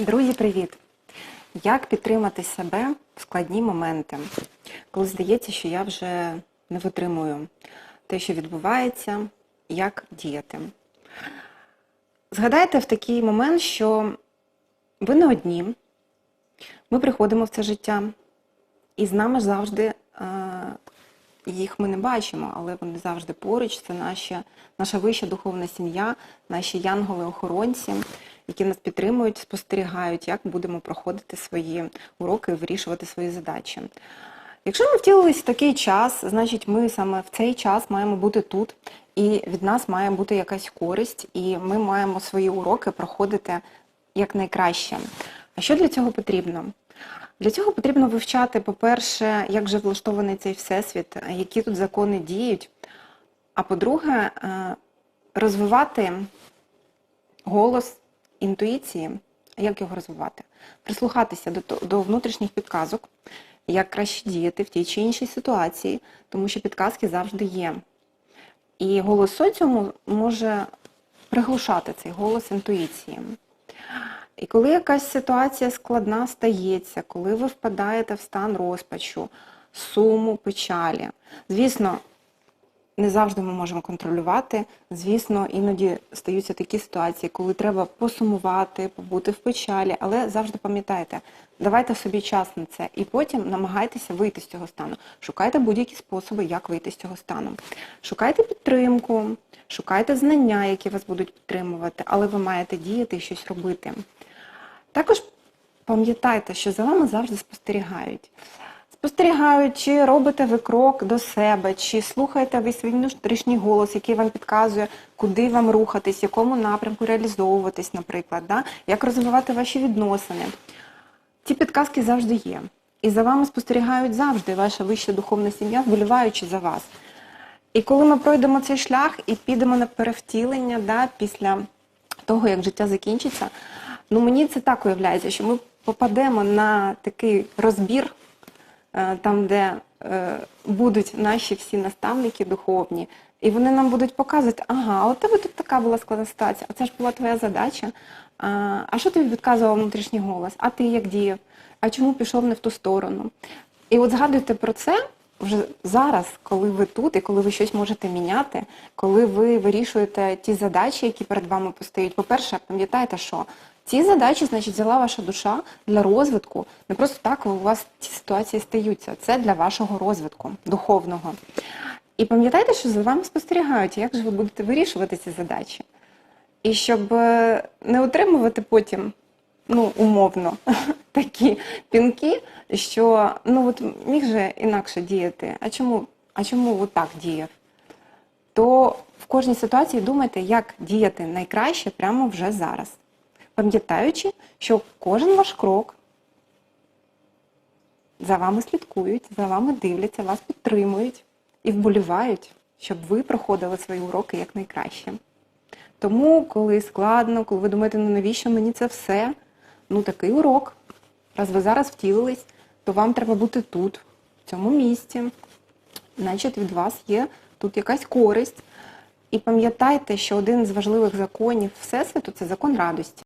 Друзі, привіт! Як підтримати себе в складні моменти, коли здається, що я вже не витримую те, що відбувається, як діяти? Згадайте в такий момент, що ви не одні, ми приходимо в це життя, і з нами завжди е, їх ми не бачимо, але вони завжди поруч. Це наша, наша вища духовна сім'я, наші янголи-охоронці, які нас підтримують, спостерігають, як будемо проходити свої уроки вирішувати свої задачі. Якщо ми втілились в такий час, значить ми саме в цей час маємо бути тут, і від нас має бути якась користь, і ми маємо свої уроки проходити якнайкраще. А що для цього потрібно? Для цього потрібно вивчати, по-перше, як же влаштований цей всесвіт, які тут закони діють. А по-друге, е, розвивати голос інтуїції. Як його розвивати? Прислухатися до, до внутрішніх підказок, як краще діяти в тій чи іншій ситуації, тому що підказки завжди є. І голос соціуму може приглушати цей голос інтуїції. І коли якась ситуація складна стається, коли ви впадаєте в стан розпачу, суму, печалі, звісно, не завжди ми можемо контролювати. Звісно, іноді стаються такі ситуації, коли треба посумувати, побути в печалі, але завжди пам'ятайте, давайте собі час на це і потім намагайтеся вийти з цього стану. Шукайте будь-які способи, як вийти з цього стану. Шукайте підтримку, шукайте знання, які вас будуть підтримувати, але ви маєте діяти і щось робити. Також пам'ятайте, що за вами завжди спостерігають. Спостерігають, чи робите ви крок до себе, чи слухаєте ви свій внутрішній голос, який вам підказує, куди вам рухатись, якому напрямку реалізовуватись, наприклад, да? як розвивати ваші відносини. Ці підказки завжди є. І за вами спостерігають завжди ваша вища духовна сім'я, вболіваючи за вас. І коли ми пройдемо цей шлях і підемо на перевтілення да, після того, як життя закінчиться, ну мені це так уявляється, що ми попадемо на такий розбір, там, де е, будуть наші всі наставники духовні, і вони нам будуть показувати, ага, у тебе тут така була складна ситуація, а це ж була твоя задача. А, а що тобі підказував внутрішній голос? А ти як діяв? А чому пішов не в ту сторону? І от згадуйте про це вже зараз, коли ви тут і коли ви щось можете міняти, коли ви вирішуєте ті задачі, які перед вами постають. По-перше, пам'ятайте, що ці задачі, значить, взяла ваша душа для розвитку. Не просто так у вас ці ситуації стаються. Це для вашого розвитку духовного. І пам'ятайте, що за вами спостерігають, як же ви будете вирішувати ці задачі. І щоб е, не отримувати потім, ну, умовно, такі пінки, що ну от міг же інакше діяти. А чому, а чому отак діяв? То в кожній ситуації думайте, як діяти найкраще прямо вже зараз. Пам'ятаючи, що кожен ваш крок за вами слідкують, за вами дивляться, вас підтримують і вболівають, щоб ви проходили свої уроки якнайкраще. Тому, коли складно, коли ви думаєте, ну навіщо мені це все? Ну такий урок. Раз ви зараз втілились, то вам треба бути тут, в цьому місці. Значить, від вас є тут якась користь. І пам'ятайте, що один з важливих законів Всесвіту це закон радості.